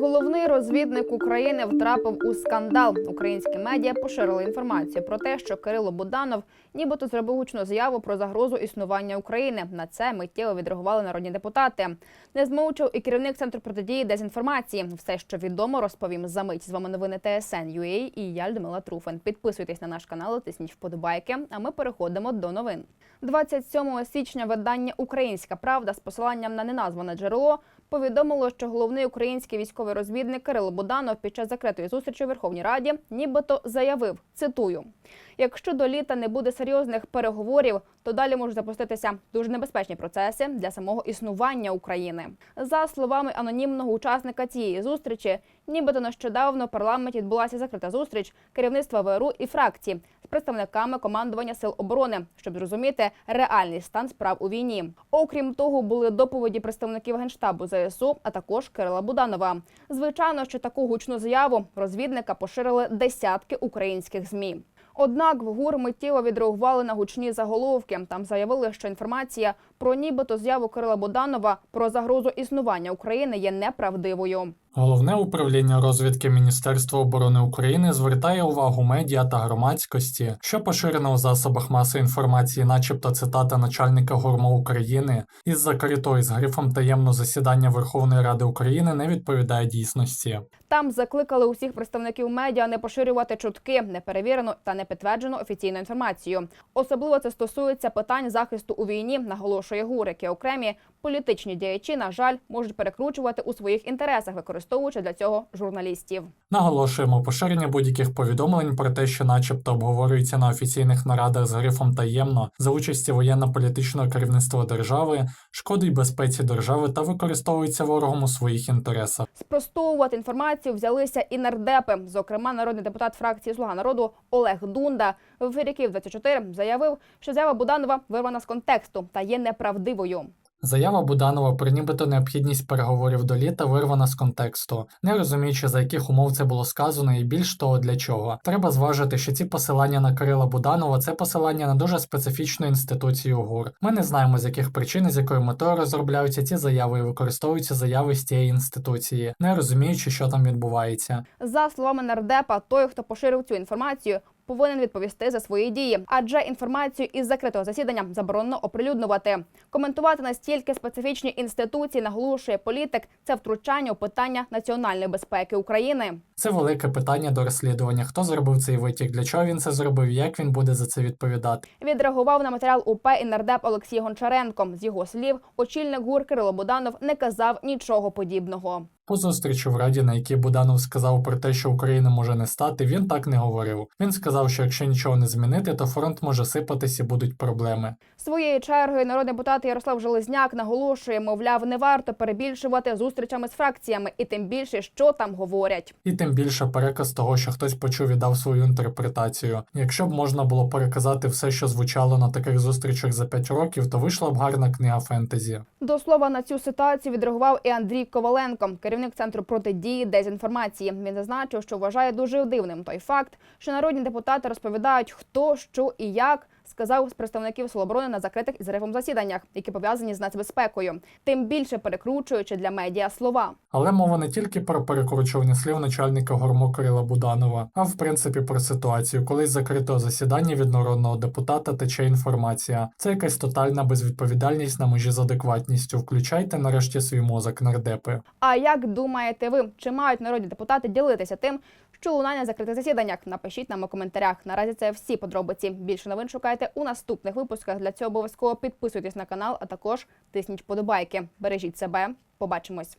Головний розвідник України втрапив у скандал. Українські медіа поширили інформацію про те, що Кирило Буданов нібито зробив гучну заяву про загрозу існування України. На це миттєво відреагували народні депутати. Не змовчав і керівник центру протидії дезінформації. Все, що відомо, розповім за мить. З вами новини ТСН UA і я Людмила Труфен. Підписуйтесь на наш канал, тисніть вподобайки. А ми переходимо до новин. 27 січня видання Українська Правда з посиланням на неназване джерело повідомило, що головний український військовий розвідник Кирило Буданов під час закритої зустрічі у Верховній Раді нібито заявив: цитую: якщо до літа не буде серйозних переговорів, то далі можуть запуститися дуже небезпечні процеси для самого існування України. За словами анонімного учасника цієї зустрічі, нібито нещодавно в парламенті відбулася закрита зустріч керівництва ВРУ і фракції представниками командування сил оборони, щоб зрозуміти реальний стан справ у війні. Окрім того, були доповіді представників генштабу ЗСУ, а також Кирила Буданова. Звичайно, що таку гучну заяву розвідника поширили десятки українських змі. Однак в ГУР миттєво відреагували на гучні заголовки. Там заявили, що інформація про нібито з'яву Кирила Буданова про загрозу існування України є неправдивою. Головне управління розвідки Міністерства оборони України звертає увагу медіа та громадськості, що поширено у засобах масової інформації, начебто цитата начальника ГУРМО України із закритої з грифом таємно засідання Верховної Ради України не відповідає дійсності. Там закликали усіх представників медіа не поширювати чутки, неперевірену та непідтверджену офіційну інформацію. Особливо це стосується питань захисту у війні, наголошує ГУР, які окремі політичні діячі, на жаль, можуть перекручувати у своїх інтересах, використовуючи для цього журналістів. Наголошуємо поширення будь-яких повідомлень про те, що, начебто, обговорюється на офіційних нарадах з грифом таємно за участі воєнно-політичного керівництва держави, шкодить безпеці держави та використовується ворогом у своїх інтересах. Спростовувати інформацію взялися і нардепи. Зокрема, народний депутат фракції Слуга народу Олег Дунда в ефірі Київ 24 заявив, що заява Буданова вирвана з контексту та є неправдивою. Заява Буданова про нібито необхідність переговорів до літа вирвана з контексту, не розуміючи, за яких умов це було сказано, і більш того для чого. Треба зважити, що ці посилання на Кирила Буданова це посилання на дуже специфічну інституцію ГУР. Ми не знаємо, з яких причин, з якою метою розробляються ці заяви і використовуються заяви з цієї інституції, не розуміючи, що там відбувається. За словами нардепа, той, хто поширив цю інформацію, повинен відповісти за свої дії, адже інформацію із закритого засідання заборонено оприлюднювати. Коментувати настільки специфічні інституції, наголошує політик, це втручання у питання національної безпеки України. Це велике питання до розслідування. Хто зробив цей витік, для чого він це зробив, як він буде за це відповідати. Відреагував на матеріал УП і нардеп Олексій Гончаренко. З його слів, очільник ГУР Кирило Буданов не казав нічого подібного. По зустрічі в Раді, на якій Буданов сказав про те, що України може не стати, він так не говорив. Він сказав, що якщо нічого не змінити, то фронт може сипатись і будуть проблеми. Своєю чергою народний депутат Ярослав Железняк наголошує, мовляв, не варто перебільшувати зустрічами з фракціями, і тим більше, що там говорять. І тим більше переказ того, що хтось почув і дав свою інтерпретацію. Якщо б можна було переказати все, що звучало на таких зустрічах за 5 років, то вийшла б гарна книга фентезі. До слова на цю ситуацію відреагував і Андрій Коваленко, керівник центру протидії дезінформації. Він зазначив, що вважає дуже дивним той факт, що народні депутати розповідають, хто що і як. Сказав з представників Сил на закритих із рифом засіданнях, які пов'язані з нацбезпекою, тим більше перекручуючи для медіа слова. Але мова не тільки про перекручування слів начальника Гормо Кирила Буданова, а в принципі про ситуацію, коли з закритого засідання від народного депутата тече інформація. Це якась тотальна безвідповідальність на межі з адекватністю. Включайте нарешті свій мозок, нардепи. А як думаєте ви, чи мають народні депутати ділитися тим, що лунає на закритих засіданнях? Напишіть нам у коментарях. Наразі це всі подробиці. Більше новин шукайте у наступних випусках. Для цього обов'язково підписуйтесь на канал, а також тисніть подобайки. Бережіть себе. Побачимось.